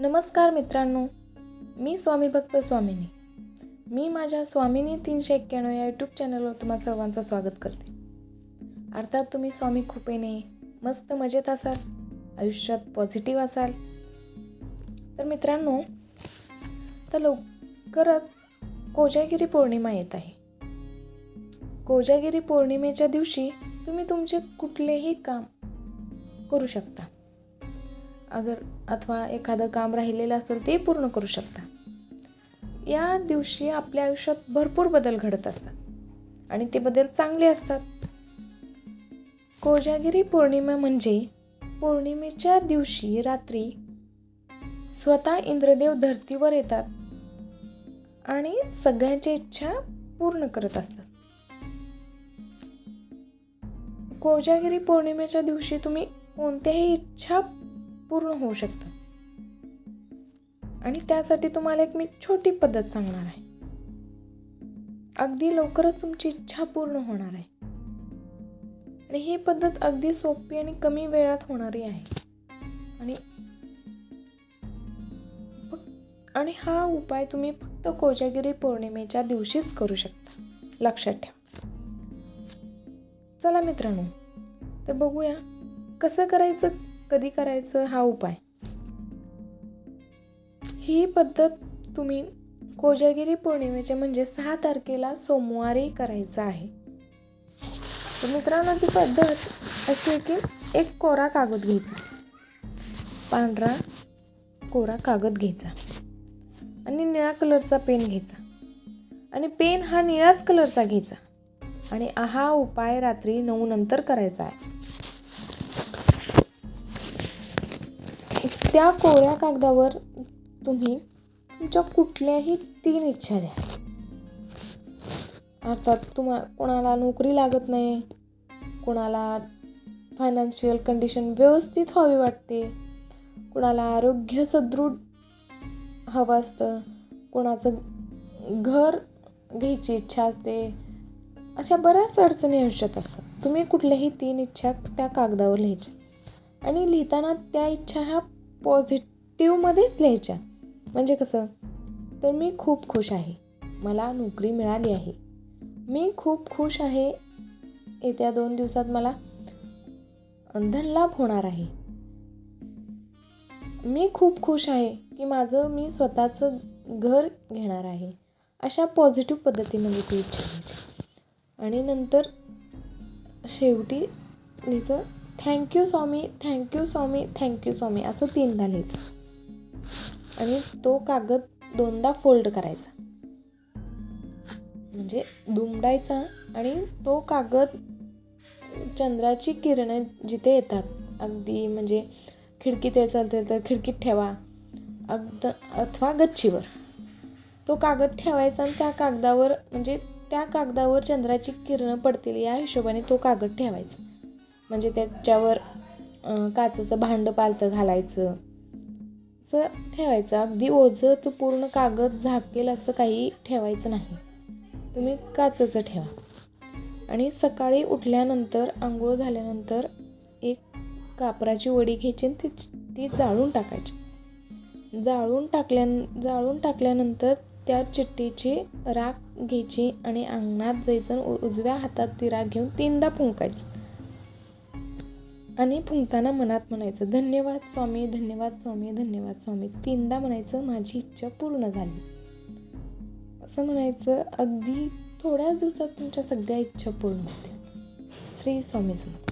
नमस्कार मित्रांनो मी स्वामी भक्त स्वामिनी. मी माझ्या स्वामिनी तीनशे एक्क्याण्णव या यूट्यूब चॅनलवर तुम्हा सर्वांचं स्वागत करते. अर्थात तुम्ही स्वामी कृपेने मस्त मजेत असाल आयुष्यात पॉझिटिव्ह असाल. तर मित्रांनो तर लवकरच कोजागिरी पौर्णिमा येत आहे. कोजागिरी पौर्णिमेच्या दिवशी तुम्ही तुमचे कुठलेही काम करू शकता. अगर अथवा एखादं काम राहिलेलं असेल ते पूर्ण करू शकता. या दिवशी आपल्या आयुष्यात भरपूर बदल घडत असतात आणि ते बदल चांगले असतात. कोजागिरी पौर्णिमा म्हणजे पौर्णिमेच्या दिवशी रात्री स्वतः इंद्रदेव धर्तीवर येतात आणि सगळ्यांच्या इच्छा पूर्ण करत असतात. कोजागिरी पौर्णिमेच्या दिवशी तुम्ही कोणत्याही इच्छा पूर्ण होऊ शकतात आणि त्यासाठी तुम्हाला एक मी छोटी पद्धत सांगणार आहे. अगदी लवकरच तुमची इच्छा पूर्ण होणार आहे. आणि ही पद्धत अगदी सोपी आणि कमी वेळात होणारी आहे. आणि आणि हा उपाय तुम्ही फक्त कोजागिरी पौर्णिमेच्या दिवशीच करू शकता. लक्षात ठेवा. चला मित्रांनो तर बघूया कसं करायचं कधी करायचं हा उपाय? ही पद्धत तुम्ही कोजागिरी पौर्णिमेचे म्हणजे सहा तारखेला सोमवारी करायचं आहे. तर मित्रांनो ती पद्धत अशी आहे की एक कोरा कागद घ्यायचा. पांढरा कोरा कागद घ्यायचा. आणि निळ्या कलरचा पेन घ्यायचा. आणि पेन हा निळाच कलरचा घ्यायचा. आणि हा उपाय रात्री नऊ नंतर करायचा आहे. त्या कोऱ्या कागदावर तुम्ही तुमच्या कुठल्याही तीन इच्छा द्या. अर्थात तुम्हा कोणाला नोकरी लागत नाही कोणाला फायनान्शियल कंडिशन व्यवस्थित व्हावी वाटते कुणाला आरोग्य सदृढ हवं असतं कोणाचं घर घ्यायची इच्छा असते अशा बऱ्याच अडचणी आयुष्यात असतात तुम्ही कुठल्याही तीन इच्छा त्या कागदावर लिहायच्या. आणि लिहिताना त्या इच्छा ह्या पॉझिटिव्हमध्येच लिहायच्या. म्हणजे कसं? तर मी खूप खुश आहे. मला नोकरी मिळाली आहे. मी खूप खुश आहे. येत्या दोन दिवसात मला धनलाभ होणार आहे. मी खूप खुश आहे की माझं मी स्वतःचं घर घेणार आहे. अशा पॉझिटिव्ह पद्धतीमध्ये ती इच्छा आणि नंतर शेवटी लिहायचं thank you Swami thank you Swami thank you Swami असं तीनदा लिहायचं. आणि तो कागद दोनदा फोल्ड करायचा. म्हणजे दुमडायचा आणि तो कागद चंद्राची किरणं जिथे येतात अगदी म्हणजे खिडकीत यायचं असेल तर खिडकीत ठेवा अगद अथवा गच्चीवर. तो कागद ठेवायचा आणि त्या कागदावर म्हणजे त्या कागदावर चंद्राची किरणं पडतील या हिशोबाने तो कागद ठेवायचा. म्हणजे त्याच्यावर काचेचं भांडं पालतं घालायचं. असं ठेवायचं. अगदी ओझं तो पूर्ण कागद झाकेल असं काही ठेवायचं नाही. तुम्ही काचेचं ठेवा. आणि सकाळी उठल्यानंतर आंघोळ झाल्यानंतर एक कापराची वडी घ्यायची आणि ती ती जाळून टाकायची. जाळून टाकल्या जाळून टाकल्यानंतर त्या चिठ्ठीची राख घ्यायची आणि अंगणात जायचं आणि उजव्या हातात ती राख घेऊन तीनदा फुंकायचं. आणि फुंकताना मनात म्हणायचं धन्यवाद स्वामी धन्यवाद स्वामी धन्यवाद स्वामी. तीनदा म्हणायचं माझी इच्छा पूर्ण झाली. असं म्हणायचं अगदी थोड्याच दिवसात तुमच्या सगळ्या इच्छा पूर्ण होतील. श्री स्वामी समर्थ.